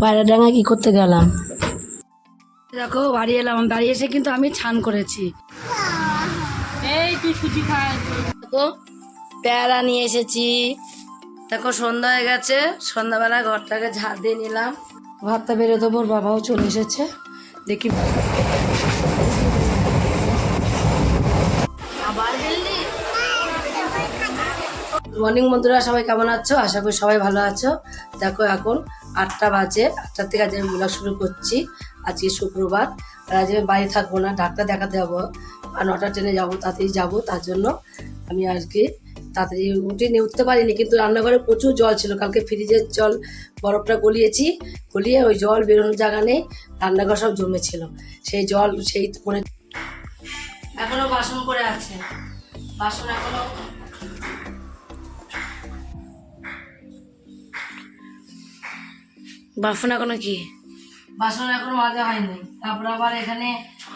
পায়রাডাঙ্গা কি করতে গেলাম? দেখো বাড়ি এলাম। বাড়ি এসে কিন্তু আমি ছান করেছি। এই তুই সুজি দেখো পেয়ারা নিয়ে এসেছি। দেখো সন্ধ্যা হয়ে গেছে। সন্ধ্যাবেলা ঘরটাকে ঝাড় দিয়ে নিলাম। ভাতটা বেরো দেবো ওর বাবাও চলে এসেছে। দেখি। মর্নিং বন্ধুরা সবাই কেমন আছো? আশা করি সবাই ভালো আছো। দেখো এখন আটটা বাজে আটটার থেকে আজকে ব্লগ শুরু করছি। আজকে শুক্রবার। আর আজকে বাড়ি থাকব না, ডাক্তার দেখাতে যাব। আর নটা ট্রেনে যাব, তাড়াতাড়ি যাব, তার জন্য আমি আজকে তাড়াতাড়ি উঠে নিয়ে উঠতে পারিনি, কিন্তু রান্নাঘরে প্রচুর জল ছিল। কালকে ফ্রিজের জল বরফটা গলিয়েছি, গলিয়ে ওই জল বেরোনোর জায়গা নেই, রান্নাঘর সব জমেছিল। সেই জল, সেই করে এখনও বাসন করে আছে। বাসন এখনও বাসন এখনও কি? বাসন এখনও মাজা হয়নি। তারপর আবার এখানে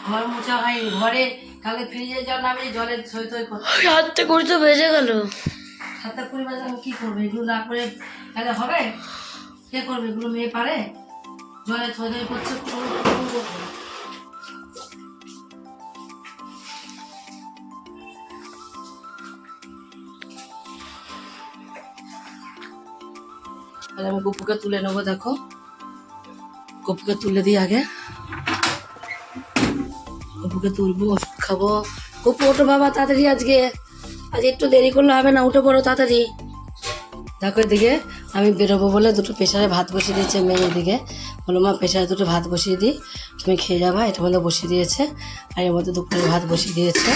ঘর মোছা হয়নি। ঘরে কালকে ফ্রিজে জল নামে জলের সই তৈ করতে হাতে করে তো বেজে গেল। সাতটা কুড়ি বাজে আমি কী করব? এগুলো না করে তাহলে হবে? কে করবে? এগুলো মেয়ে পারে? জলে থই থই করছে না। আমি গপুকে তুলে নেব দেখো। গপুকে তুলে দিই আগে। গপুকে তুলবো, ওষুধ খাব। গপু ওঠো বাবা, তাড়াতাড়ি আজকে। আজ একটু দেরি করলে হবে না, উঠে পড়ো তাড়াতাড়ি। দেখো এদিকে, আমি বেরোবো বলে দুটো প্রেশারে ভাত বসিয়ে দিয়েছে মেয়ে এদিকে। বলো মা প্রেশারে দুটো ভাত বসিয়ে দিই। তুমি খেয়ে যাবা এটার মধ্যে বসিয়ে দিয়েছে। আর এর মধ্যে দুপুরে ভাত বসিয়ে দিয়েছে।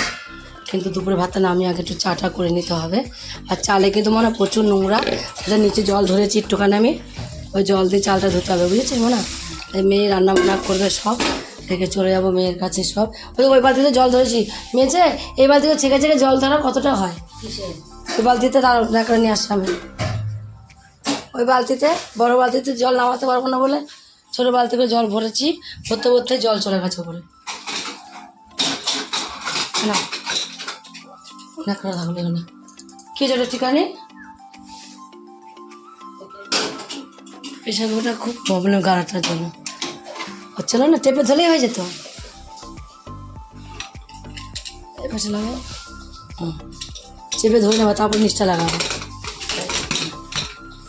কিন্তু দুপুরে ভাতটা না আমি আগে একটু চাটা করে নিতে হবে। আর চালে কিন্তু মনে হয় প্রচুর নোংরা। ওটা নিচে জল ধরেছি একটুখানি আমি। ওই জল দিয়ে চালটা ধুতে হবে, বুঝেছিস মনে? মেয়ে রান্না বান্না করবে সব রেখে চলে যাব মেয়ের কাছে সব। ওই ওই বালতিতে জল ধরেছি। মেয়েছে এই বালতিতে ছেঁকে ছেঁকে জল ধরা কতটা হয়? ওই বালতিতে তার না করে নিয়ে আসছি আমি ওই বালতিতে বড় বালতিতে জল নামাতে পারব না বলে ছোটো বালতি করে জল ভরেছি ভরতে ভরতে জল চলে গেছে ওপরে না। না করে থাকলে না কি জলের ঠিকানে? পেশাবটা খুব প্রবলেম গাড়াটার জন্য। হচ্ছিল না টেপে ধরলেই হয়ে যেত। লাগাও চেপে ধরে নেবে তারপর নিচটা লাগাবো।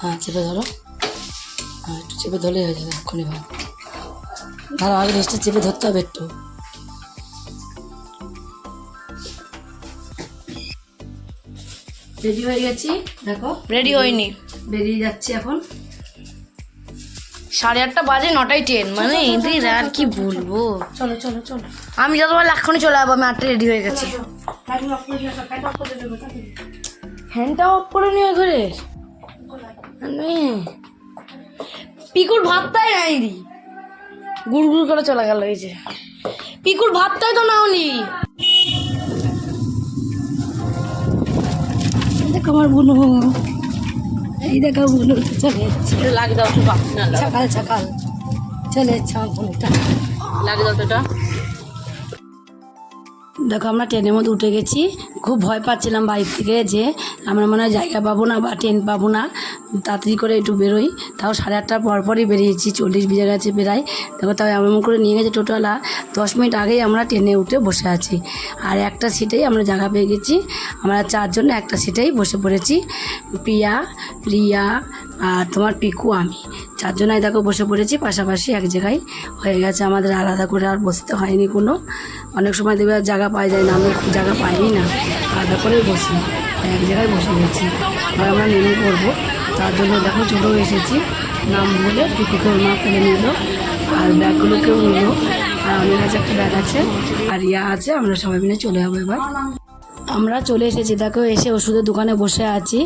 হ্যাঁ চেপে ধরো। হ্যাঁ একটু চেপে ধরলেই হয়ে যাবে এক্ষুনি ভালো। ধরো আগে নিচটা চেপে ধরতে হবে একটু। রেডি হয়ে গেছি? দেখো। রেডি হয়নি। বেরিয়ে যাচ্ছি এখন। সাড়ে আটটা বাজে নটায় ট্রেন মানে এদের আর কি বলব? চলো চলো চলো। আমি যতবার এক্ষুনি চলে যাব আমি আটটা রেডি হয়ে গেছি। লাইট অফ করে। ফ্যানটা অফ নিও ঘরে। মানে পিকুর ভাতটাই নাইনি। গুড় গুড় করে চলে গেল এই যে। পিকুর ভাতটাই তো নাওনি। দেখো আমার বুনু। এই দেখো তো চলে যাচ্ছে লাগে দাও তো সকাল সকাল চলে যাচ্ছে আমার বুনুটা লাগে দাও তো দেখো আমরা ট্রেনের মধ্যে উঠে গেছি। খুব ভয় পাচ্ছিলাম বাড়ির থেকে যে আমরা মনে হয় জায়গা পাবো না বা ট্রেন পাবো না। তাড়াতাড়ি করে একটু বেরোই। তাও সাড়ে আটটার পর পরই বেরিয়েছি, চল্লিশ বেজে গেছে বেরাই দেখো তাও এমন করে নিয়ে গেছে টোটোওয়ালা। দশ মিনিট আগেই আমরা ট্রেনে উঠে বসে আছি। আর একটা সিটেই আমরা জায়গা পেয়ে গেছি। আমরা চারজন একটা সিটেই বসে পড়েছি। প্রিয়া, রিয়া আর তোমার পিকু, আমি। চারজনাই দেখো বসে পড়েছি, পাশাপাশি এক জায়গায় হয়ে গেছে। আমাদের আলাদা করে আর বসতে হয়নি কোনো। অনেক সময় দেখবে জায়গা পাওয়া যায় না। খুব জায়গা পাইনি না। আলাদা করে বসি, এক জায়গায় বসে গেছি। আর আমরা নেমে পড়ব। তার জন্য দেখো ছোটো এসেছি। নাম বলে পিকুকে ওর মা ফেলে নিল আর ব্যাগগুলোকেও নিল আর আমার কাছে একটা ব্যাগ আছে, আর ইয়া আছে, আমরা সবাই মিলে চলে যাব এবার। আমরা চলে এসেছি। দেখো, এসে ওষুধের দোকানে বসে আছি।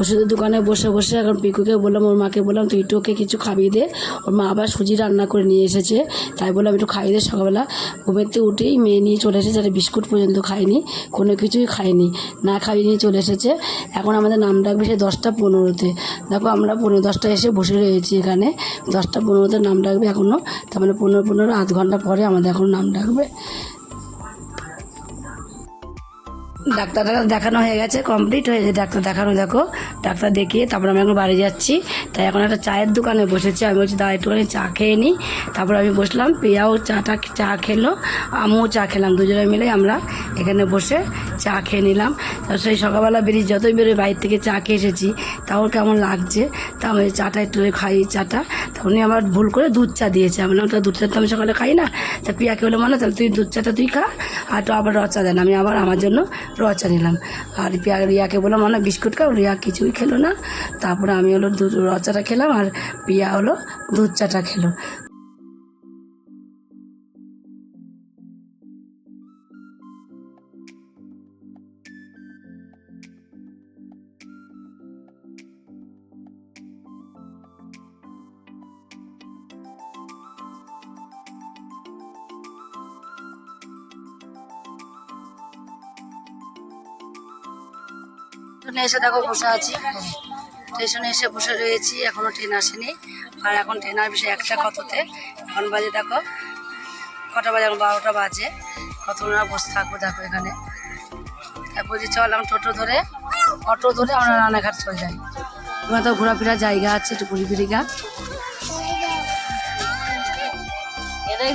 ওষুধের দোকানে বসে বসে এখন পিকুকে বললাম, ওর মাকে বললাম, তুই একটু ওকে কিছু খাইয়ে দে। ওর মা আবার সুজি রান্না করে নিয়ে এসেছে। তাই বললাম, একটু খাইয়ে দে সকালবেলা। ঘুমের থেকে উঠেই মেয়ে নিয়ে চলে এসেছে আর বিস্কুট পর্যন্ত খায়নি, কোনো কিছুই খায়নি, না খাইয়ে নিয়ে চলে এসেছে। এখন আমাদের নাম ডাকবে সে দশটা পনেরোতে। দেখো, আমরা পনেরো দশটা এসে বসে রয়েছি এখানে। দশটা পনেরোতে নাম ডাকবে এখনও তার মানে পনেরো পনেরো, আধ ঘণ্টা পরে আমাদের এখন নাম ডাকবে। ডাক্তার দেখানো হয়ে গেছে কমপ্লিট হয়ে গেছে ডাক্তার দেখানো, দেখো। ডাক্তার দেখিয়ে তারপর আমি এখন বাড়ি যাচ্ছি। তাই এখন একটা চায়ের দোকানে বসেছি। আমি বলছি দা একটুখানি চা খেয়ে নিই তারপর আমি বসলাম প্রিয়াও চাটা, চা খেলো, আমিও চা খেলাম। দুজনে মিলে আমরা এখানে বসে চা খেয়ে নিলাম। তার সেই সকালবেলা বেরিয়ে যতই বেরোয় বাইরে থেকে চা খেয়ে এসেছি। তাও কেমন লাগছে? তা আমি চাটা একটু খাই চাটা। উনি আমার ভুল করে দুধ চা দিয়েছে। আমি বললাম তো দুধ চা তো আমি সকালে খাই না। তা পিয়াকে বলে মানে তাহলে তুই দুধ চাটা তুই খা। আর তো আবার রচা দেন। আমি আবার আমার জন্য রচা নিলাম। আর প্রিয়া রিয়াকে বললাম মানে বিস্কুট খাও। রিয়া কিছুই খেলো না। তারপরে আমি হলো দুধ রচাটা খেলাম। আর পিয়া হলো দুধ চাটা খেলো। স্টেশনে এসে দেখো বসে আছি। স্টেশনে এসে বসে রয়েছি, এখনও ট্রেন আসেনি। আর এখন ট্রেন আসবে একটা কততে। এখন বাজে দেখো, কটা বাজে? এখন বারোটা বাজে। কত না বসে থাকব দেখো এখানে। তারপর যে চললাম টোটো ধরে, অটো ধরে আমরা রানাঘাট চলে যাই। ওখানে তো ঘোরাফেরার জায়গা আছে, একটু ঘুরি ফিরি গা এটাই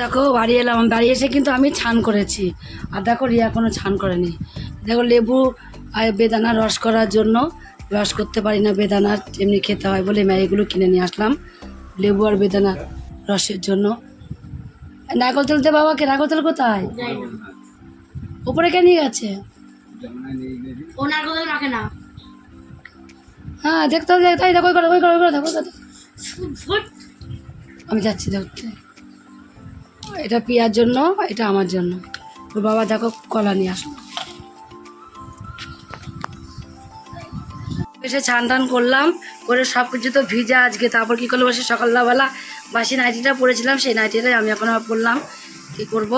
দেখো বাড়ি এলাম। বাড়ি এসে কিন্তু আমি ছান করেছি। আর দেখো রিয়া কোনো ছান করেনি। দেখো লেবু বেদানা রস করার জন্য রস করতে পারি না। বেদানা এমনি খেতে হয় বলে আমি এগুলো কিনে নিয়ে আসলাম। লেবু আর বেদানা রসের জন্য। নারকল তেল দে বাবাকে। নারকল তেল কোথায়? উপরে কে নিয়ে গেছে? না। হ্যাঁ দেখতে তাই দেখো ওই করে ওই করে ওই করে দেখো ওই দেখো। আমি যাচ্ছি দেখতে এটা পিয়ার জন্য, এটা আমার জন্য। ওর বাবা দেখো কলা নিয়ে আসলো। এসে ছান টান করলাম, করে সব কিছু তো ভিজা আজকে, তারপর কী করল বসে সকালবেলা বাসি নাইটিটা পরেছিলাম, সেই নাইটিটাই আমি এখন পরলাম। কী করব?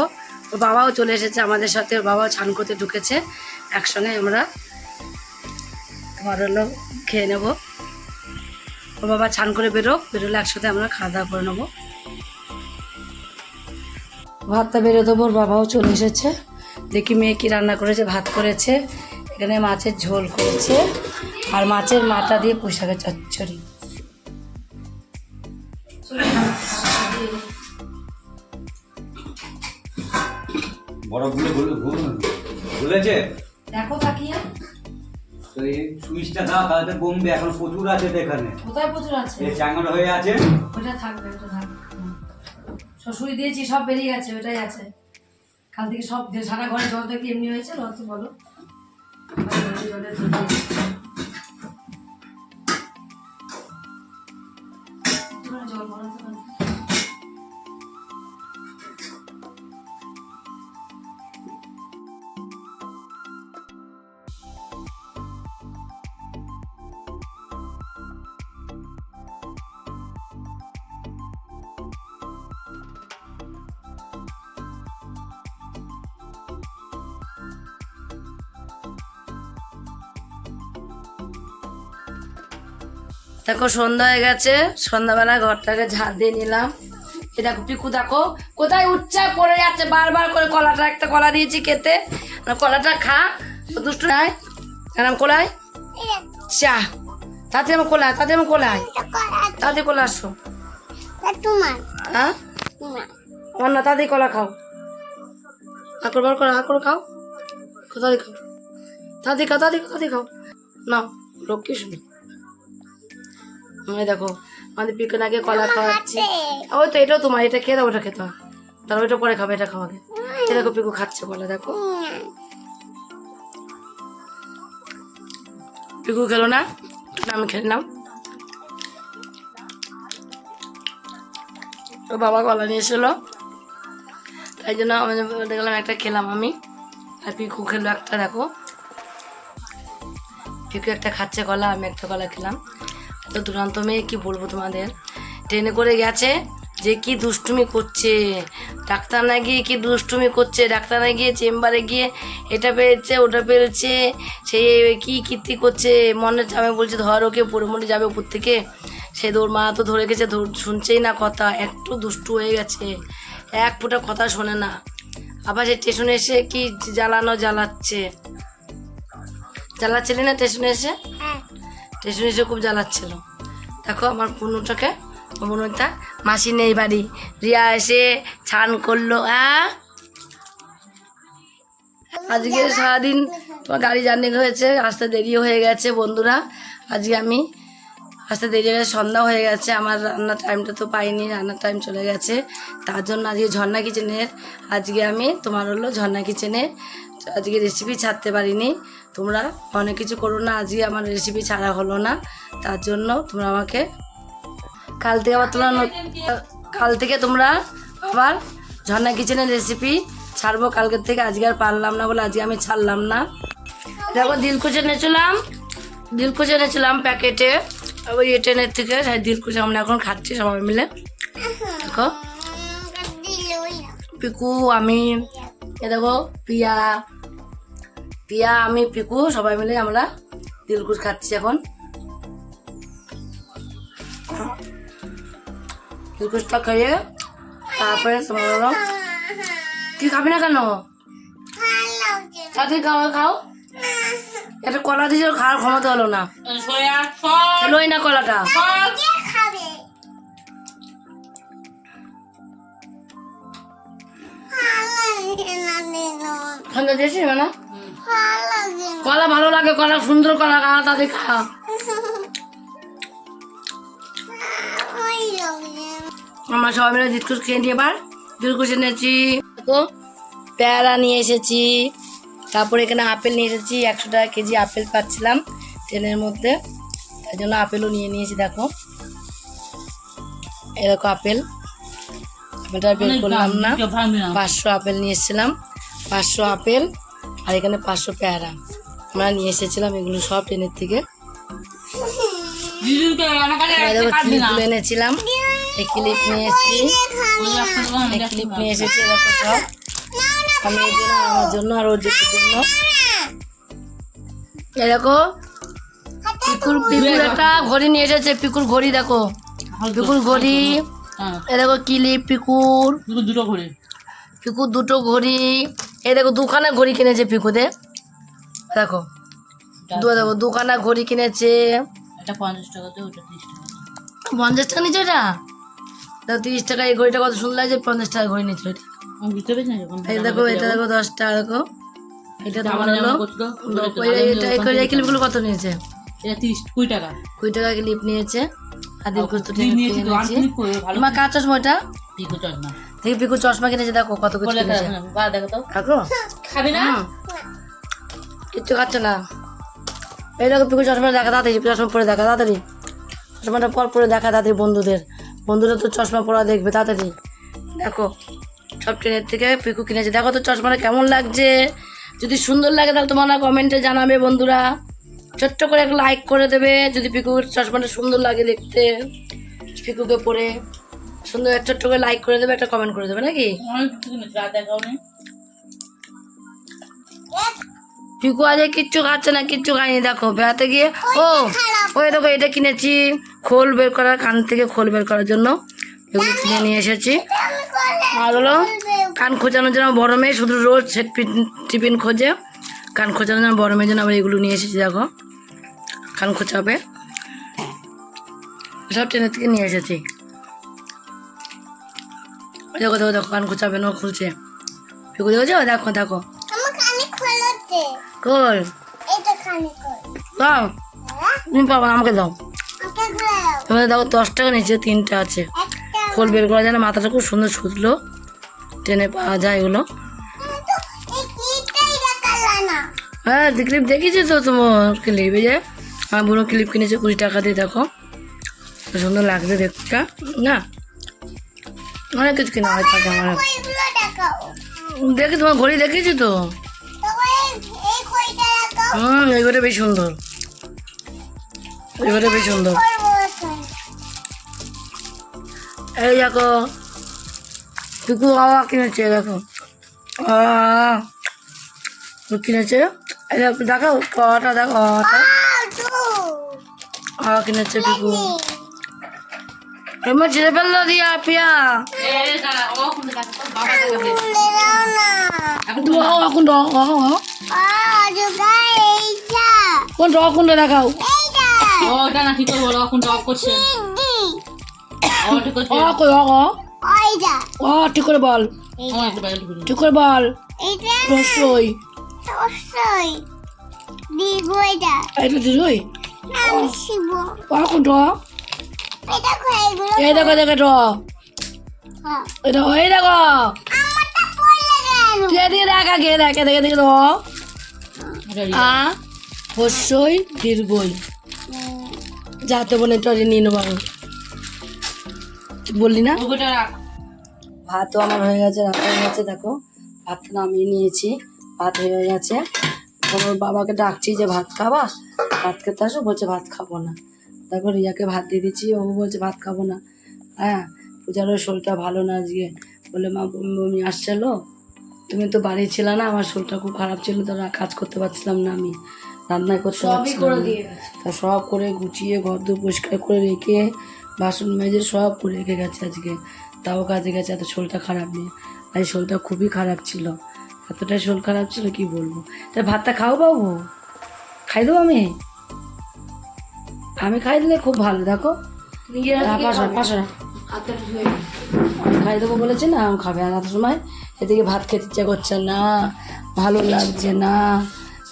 ওর বাবাও চলে এসেছে আমাদের সাথে, ওর বাবাও ছান করতে ঢুকেছে। একসঙ্গে আমরা তোমার হলো খেয়ে নেব। ওর বাবা ছান করে বেরো বেরোলে একসাথে আমরা খাওয়া দাওয়া করে নেব। ভাতটা বেরো দেবো ওর বাবাও চলে এসেছে। দেখি মেয়ে কি রান্না করেছে ভাত করেছে। এখানে মাছের ঝোল করেছে। আর মাছের মাথা দিয়ে পুঁইশাকের চচ্চড়ি। দেখো তাকিয়ে। তো এই সুইচটা দাও তাহলে কমবে এখন প্রচুর আছে এখানে। কোথায় প্রচুর আছে? হয়ে আছে। ওটা থাকবে ওটা থাকবে। শ্বশুরি দিয়েছি, সব বেরিয়ে গেছে, ওটাই আছে। কাল থেকে সব সারা ঘরে জল থেকে এমনি হয়েছে রত বলো। জলের দেখো, সন্ধ্যা হয়ে গেছে। সন্ধ্যাবেলা ঘরটাকে ঝাড় দিয়ে নিলাম। এ দেখো, পিকু, দেখো, কোথায় উচ্চা পড়ে যাচ্ছে? বারবার করে কলাটা, একটা কলা দিয়েছি খেতে। কলাটা খা দুষ্টু নাই? কেন কোলায়? চা তাতে আমার কোলায়, তাতে আমার কোলায়। তাতে কোলা আসো। হ্যাঁ? না তাতে কলা খাও। আকর বার করে আকর খাও। কোথায় খাও। তাতে খাও তাতে খাও তাতে খাও। না লক্ষ্মী শুনি দেখো আমাদের পিকন আগে কলা খাওয়াচ্ছি। ওই তো এটাও তোমার এটা খেয়ে দাও ওটা খেতে তারপর ওইটা পরে খাবে এটা খাওয়াবে এ দেখো পিকু খাচ্ছে কলা দেখো। পিকু খেলো না? আমি খেলাম তো বাবা কলা নিয়ে এসেছিল। তাই জন্য আমি দেখলাম একটা খেলাম আমি। আর পিকু খেলো একটা দেখো। পিকু একটা খাচ্ছে কলা আমি একটা কলা খেলাম। দুরান্ত মেয়ে, কি বলব তোমাদের? ট্রেনে করে গেছে যে কি দুষ্টুমি করছে। ডাক্তার না গিয়ে কি দুষ্টুমি করছে? ডাক্তার না গিয়ে চেম্বারে গিয়ে এটা পেয়েছে ওটা পেরেছে, সে কি কীর্তি করছে? মনে আমি বলছি, ধর ওকে মরে যাবে উপর থেকে। সে তোর মা তো ধরে গেছে শুনছেই না কথা। একটু দুষ্টু হয়ে গেছে। এক ফোঁটা কথা শোনে না। আবার সে স্টেশনে এসে কি জ্বালানো জ্বালাচ্ছে? জ্বালাচ্ছিলি না স্টেশনে এসে? স্টেশনে এসে খুব জ্বালাচ্ছিল। দেখো আমার পুনুটাকে পুনুটা মাসি নেই বাড়ি। রিয়া এসে ছান করল হ্যাঁ আজকে সারাদিন তোমার গাড়ি জার্নি হয়েছে, আসতে দেরি হয়ে গেছে বন্ধুরা। আজকে আমি আসতে দেরি হয়ে সন্ধ্যা হয়ে গেছে, আমার রান্নার টাইমটা তো পাইনি, রান্নার টাইম চলে গেছে। তার জন্য আজকে ঝর্ণা কিচেনের আজকে আমি তোমার হলো ঝর্ণা কিচেনে আজকে রেসিপি ছাড়তে পারিনি। তোমরা অনেক কিছু করো না আজকে আমার রেসিপি ছাড়া হলো না। তার জন্য তোমরা আমাকে কাল থেকে আবার তোমরা কাল থেকে তোমরা আবার ঝর্ণা কিচেনের রেসিপি ছাড়বো। কালকের থেকে আজকে আর পারলাম না বলে আজকে আমি ছাড়লাম না। দেখো দিলকুচে এনেছিলাম দিলকুচে এনেছিলাম প্যাকেটে ওই ট্রেনের থেকে সেই দিলকুচে আমরা এখন খাচ্ছি সবাই মিলে। দেখো। পিকু আমি এ দেখো পিয়া পিয়া আমি পিকু সবাই মিলে আমরা দিলকুচ খাচ্ছি এখন। দিলকুচটা খেয়ে তারপরে তোমার কি খাবি না কেন? সাথে খাও খাও। এটা কলা দিয়ে খাওয়ার ক্ষমতা হলো না। খেলোই না কলাটা। ঠান্ডা দিয়েছি না ভালো লাগে না কলা ভালো লাগে কলা সুন্দর কলা খা তাতে খা ওই লাগে আমরা সবাই মিলে দিলকুচ খেয়ে নিয়ে এবার। দিলকুচ এনেছি দেখো পেয়ারা নিয়ে এসেছি তারপরে এখানে আপেল নিয়ে এসেছি একশো টাকা কেজি আপেল পাচ্ছিলাম ট্রেনের মধ্যে তাই জন্য আপেলও নিয়ে নিয়েছি দেখো। দেখো আপেল। আপেলটা বের করলাম না। পাঁচশো আপেল নিয়ে এসেছিলাম। পাঁচশো আপেল। আর এখানে পাঁচশো পেয়ারা। আমরা নিয়ে এসেছিলাম এগুলো সব ট্রেনের থেকে। দেখো এনেছিলাম। এই ক্লিপ নিয়ে এসেছি। এই ক্লিপ নিয়ে এসেছি সব। আমি এই জন্য আমার জন্য আর ওর জন্য। এই দেখো পিকুর পিকুর একটা ঘড়ি নিয়ে এসেছে পিকুর ঘড়ি দেখো। পিকুর ঘড়ি। এ দেখো ক্লিপ পিকুর। দুটো করে পিকুর দুটো ঘড়ি। এই দেখো দুখানা ঘড়ি কিনেছে পিকুতে দেখো দু- দেখো দুখানা ঘড়ি কিনেছে। পঞ্চাশ ওটা টাকা পঞ্চাশ টাকা নিচ্ছে এটা দেখো তিরিশ টাকা এই ঘড়িটা কত সুন্দর লাগছে পঞ্চাশ টাকা ঘড়ি নিচ্ছে যখন এই দেখো এটা দেখো দশ টাকা দেখো। এটা তোমার হলো এটা এই- ক্লিপগুলো কত নিয়েছে? এটা তিরিশ কুড়ি টাকা। কুড়ি টাকা ক্লিপ নিয়েছে। নিয়েছি কাজ চশমা। দেখি পিকু চশমা কিনেছে দেখো কত কিছু কিনেছে। দেখো তো। খাবি? না? কিচ্ছু খাচ্ছে না। এই দেখো পিকু চশমা দেখা তাড়াতাড়ি চশমা পরে দেখা তাড়াতাড়ি চশমাটা পর পরে দেখা তাড়াতাড়ি বন্ধুদের। বন্ধুরা তো চশমা পরা দেখবে তাড়াতাড়ি দেখো সব ট্রেনের থেকে পিকু কিনেছে। দেখো তো চশমাটা কেমন লাগছে। যদি সুন্দর লাগে তাহলে তোমরা কমেন্টে জানাবে বন্ধুরা। ছোট্ট করে একটা লাইক করে দেবে যদি পিকুর চশমাটা সুন্দর লাগে দেখতে। পিকুকে পরে সুন্দর একটা ছোট্ট করে লাইক করে দেবে একটা কমেন্ট করে দেবে নাকি? পিকু আজ কিচ্ছু খাচ্ছে না কিচ্ছু খাইনি দেখো বেড়াতে গিয়ে ও ওই দেখো এটা কিনেছি খোল বের করার কান থেকে খোল বের করার জন্য। এগুলো কিনে নিয়ে এসেছি। আর হলো কান খোঁচানোর জন্য বড় মেয়ে শুধু রোজ সেট টিফিন খোঁজে। কান খোঁচানোর জন্য বড় মেয়ের জন্য আবার এগুলো নিয়ে এসেছি দেখো। কান খোঁচাবে। সব ট্রেনের থেকে নিয়ে এসেছি। দেখো দেখো দেখো কান খুঁচাবে না খুলছে। দেখেছ? দেখো দেখো। আমার কানে খোলছে। কই? এটা কানে খোল দাও। তুমি পাবো আমাকে দাও। আমাকে দাও। এবারে দেখো দশ টাকা নিচে তিনটে আছে। খোল বের করা যায় না মাথাটা খুব সুন্দর ছুটলো টেনে পাওয়া যায় এগুলো। হ্যাঁ ক্লিপ দেখেছি তো তোমার ক্লিপ এই যে আমার বুড়ো ক্লিপ কিনেছে কুড়ি টাকা দিয়ে দেখো। সুন্দর লাগছে দেখতে না? অনেক কিছু কিনা হয় থাকে আমার। দেখি তোমার ঘড়ি দেখেছি তো? তবে এই হুম এইবারে বেশ সুন্দর। এবারে বেশ সুন্দর। এই দেখো পিকু বাবা কিনেছে দেখো। কিনেছে। এই দেখো দেখো কটা দেখো কটা আউ টু বাবা কিনেছে পিকু এমন ছেড়ে ফেলল দিয়া পিয়া। কোনটা দেখো তো, বাবা দেখাবে। খুলে দাও না এখন ও, এখন র ও, ও, আ যোগা এইটা কোন র কোনটা দেখাও ওটা না, কি করব, ওরা এখন করছে। ঠিক করে বল। ঠিক করে বল। রসই অবশ্যই দিব এটা এটা আমি শিব। কোনটা এই দেখো দেখো র হ্যাঁ। এটা এই দেখো। তুই এদিকে দেখ আগে দেখে দেখে দেখে র এটা রি- আ হস্যই দীর্ঘই। যাতে বলে টরে নিয়ে নেব আমি। বললি না? ভাতও আমার হয়ে গেছে রাত হয়ে গেছে দেখো। ভাত নামিয়ে নিয়েছি ভাত হয়ে গেছে। এখন ওর বাবাকে ডাকছি যে ভাত খাবা? ভাত খেতে আসো বলছে ভাত খাব না। দেখো রিয়াকে ভাত দিয়ে দিচ্ছি ও বলছে ভাত খাব না। হ্যাঁ পূজারও শরীরটা ভালো না আজকে। বলে মা বমি আসছিল তুমি তো বাড়ি ছিল না আমার শরীরটা খুব খারাপ ছিল তো কাজ করতে পারছিলাম না আমি। রান্না করতে পারছিলাম তা সব করে গুছিয়ে ঘর দু পরিষ্কার করে রেখে বাসন মেজে সব করে রেখে গেছে আজকে। তাও কাজে গেছে এত শরীরটা খারাপ নিয়ে। আজ শরীরটা খুবই খারাপ ছিল। এতটাই শরীর খারাপ ছিল কি বলব? তা ভাতটা খাও বাবু। খাই দেবো আমি? আমি খাই দিলে খুব ভালো দেখো। হ্যাঁ, পাশা পাশা খাই দেবো বলেছে না আমি খাবে। আর এত সময় এদিকে ভাত খেতে ইচ্ছা করছে না ভালো লাগছে না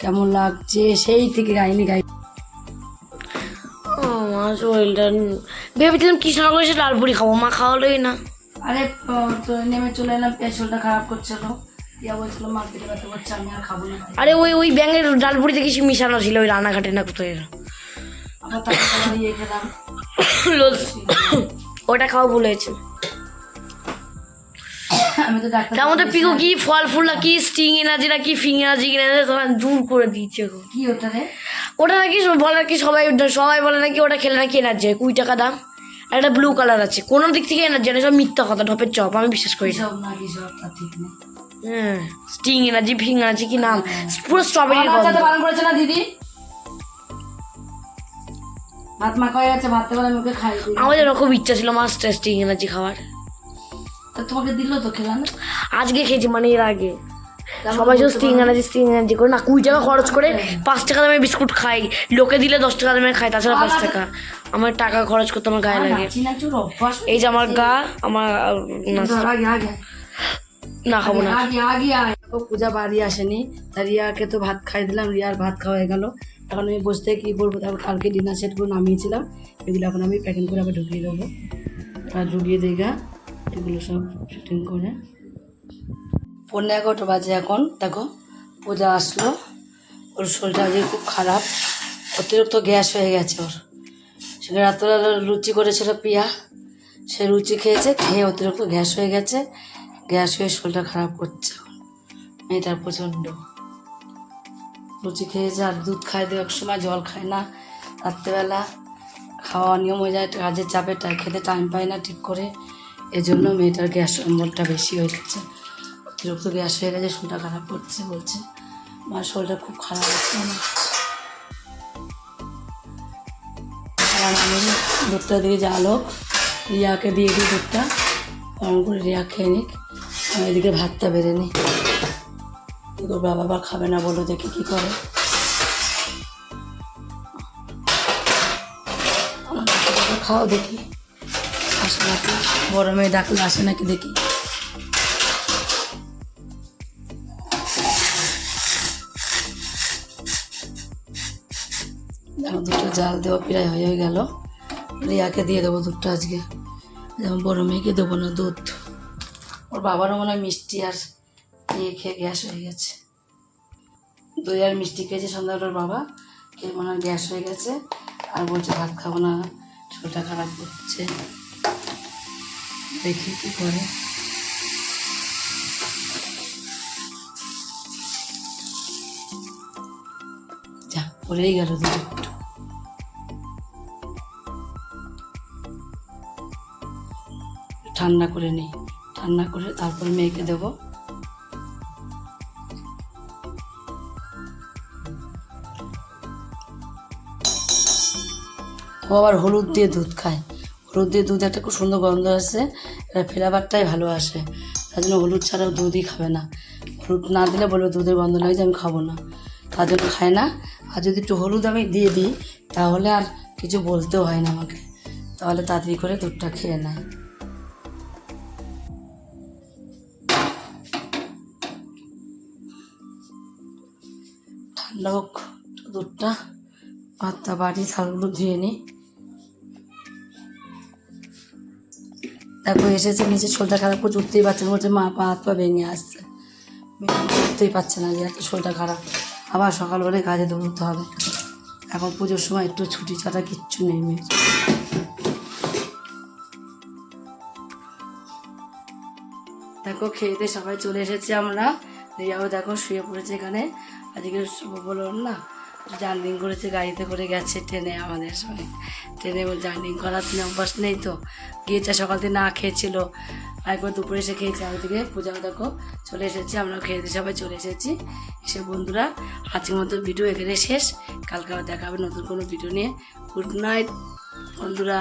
কেমন লাগছে সেই থেকে গাইনি গাই আমার শরীরটা ভেবেছিলাম কৃষ্ণনগর এসে লালপুরি খাব মা খাওয়ালোই না। আরে তো নেমে চলে এলাম শরীরটা খারাপ করছিল আরে ওই ওই ব্যাঙের ডালপুরিতে কিছু মিশানো ছিল ওই রান্নাঘাটে না কোথায়? দিয়ে খেলাম। ওটা খাওয়া ভুল হয়েছে। আমি তো ডাক্তার তার মধ্যে পিকু কি ফল ফুল না কি স্টিং এনার্জি না কি ফিং এনার্জি কিনে তোমার দূর করে দিচ্ছে কি ওটা রে? ওটা নাকি বলে নাকি সবাই সবাই বলে নাকি ওটা খেলে নাকি এনার্জি হয় কুড়ি টাকা দাম। আর একটা ব্লু কালার আছে কোনো দিক থেকে এনার্জি না সব মিথ্যা কথা ঢপের চপ আমি বিশ্বাস করি সব না সব তা ঠিক নেই। হ্যাঁ স্টিং এনার্জি ফিং এনার্জি কি নাম? পুরো স্ট্রবেরি বারণ করেছে না দিদি? ভাত মাখা হয়ে গেছে ভাত বলে মুখে খাই আমাদের খুব ইচ্ছা ছিল মাস্টার স্টিং এনার্জি খাওয়ার। তা তোমাকে দিল তো খেলা না আজকে খেয়েছি মানে এর আগে। সবাই শুধু স্টিং এনার্জি স্টিং এনার্জি করে। না কুড়ি টাকা খরচ করে পাঁচ টাকা দামে বিস্কুট খাই। লোকে দিলে দশ টাকা দামে খাই তাছাড়া পাঁচ টাকা। আমার টাকা খরচ করতে আমার গায়ে লাগে। এই যে আমার গা আমার না। আগে আগে। না খাব না। আগে আগে আয় পূজা বাড়ি আসেনি তা রিয়াকে তো ভাত খাই দিলাম রিয়ার ভাত খাওয়া হয়ে গেল। এখন আমি বসতে কি করব তারপর কালকে ডিনার সেট করে নামিয়েছিলাম। এগুলো এখন আমি প্যাকিং করে আবার ঢুকিয়ে দেবো। আর ঢুকিয়ে দেগা এগুলো সব শুটিং করে। পনেরো এগারোটা বাজে এখন, দেখো, পূজা আসলো। ওর শরীরটা আজকে খুব খারাপ, অতিরিক্ত গ্যাস হয়ে গেছে ওর। সে রাত্রে লুচি করেছিল পিয়া। সে লুচি খেয়েছে, খেয়ে অতিরিক্ত গ্যাস হয়ে গেছে। গ্যাস হয়ে শরীরটা খারাপ করছে মেয়েটার প্রচণ্ড। লুচি খেয়েছে আর দুধ খায় দেয় এক সময় জল খায় না। রাত্রেবেলা খাওয়া নিয়ম হয়ে যায়, কাজের চাপে খেতে টাইম পায় না ঠিক করে। এজন্য মেয়েটার গ্যাস অম্বলটা বেশি হয়ে গেছে। অতিরিক্ত গ্যাস হয়ে গেছে, শরীরটা খারাপ করছে বলছে। আমার শরীরটা খুব খারাপ হচ্ছে আমি দুধটা দিয়ে জালো রিয়াকে দিয়ে দিই দুধটা। গরম করে রিয়া খেয়ে নিক। আমি এদিকে ভাতটা বেড়ে নিই। করব বাবা আবার খাবে না বলো দেখি কী করে। খাও দেখি। আসে নাকি বড় মেয়ে ডাকলে আসে নাকি দেখি। দেখো, দুটো জাল দেওয়া প্রায় হয়ে গেল। রিয়াকে দিয়ে দেবো দুধটা আজকে। যেমন বড় মেয়েকে দেবো না দুধ। ওর বাবারও মনে হয় মিষ্টি আর ইয়ে খেয়ে গ্যাস হয়ে গেছে। দই আর মিষ্টি খেয়েছে সন্ধ্যাবেলার বাবা, খেয়ে মনে হয় গ্যাস হয়ে গেছে, আর বলছে ভাত খাব না, শরীরটা খারাপ করছে। দেখি কি করে। যা, পড়েই গেল দুটো ঠান্ডা করে নিই ঠান্ডা করে তারপর মেয়েকে দেবো। ও আবার হলুদ দিয়ে দুধ খায়। হলুদ দিয়ে দুধ একটা খুব সুন্দর গন্ধ আসে এটা ফ্লেভারটাই ভালো আসে। তার জন্য হলুদ ছাড়াও দুধই খাবে না। হলুদ না দিলে বলবে দুধের গন্ধ লাগে যে আমি খাব না। তার জন্য খায় না। আর যদি একটু হলুদ আমি দিয়ে দিই, তাহলে আর কিছু বলতেও হয় না আমাকে। তাহলে তাড়াতাড়ি করে দুধটা খেয়ে নেয়। ঠান্ডা হোক, দুধটা, ভাতটা বাড়ি থালগুলো ধুয়ে নিই। দেখো এসেছে, নিচে শরীরটা খারাপ করছে, উঠতেই পারছে না, বলছে, মা, পা, হাত পা ভেঙে আসছে। উঠতেই পারছে না, যে এত শরীরটা খারাপ। আবার সকালবেলায় কাজে দৌড়তে হবে। এখন পুজোর সময় একটু ছুটি ছাড়া কিচ্ছু নেই মেয়ের। দেখো খেয়েতে সবাই চলে এসেছি আমরা। রিয়াও দেখো, শুয়ে পড়েছে এখানে। আজকে বললাম না জার্নিং করেছে, গাড়িতে করে গেছে ট্রেনে আমাদের সঙ্গে ট্রেনে জার্নিং করার দিন অভ্যাস নেই তো। গিয়েছে সকাল থেকে না খেয়েছিল। একবার দুপুরে এসে খেয়েছে। আমি থেকে পূজা দেখো চলে এসেছি, আমরাও খেয়ে সবাই চলে এসেছি। এসে বন্ধুরা, আজকের মতো ভিডিও এখানে শেষ। কালকে আবার দেখা হবে নতুন কোনো ভিডিও নিয়ে। গুড নাইট বন্ধুরা।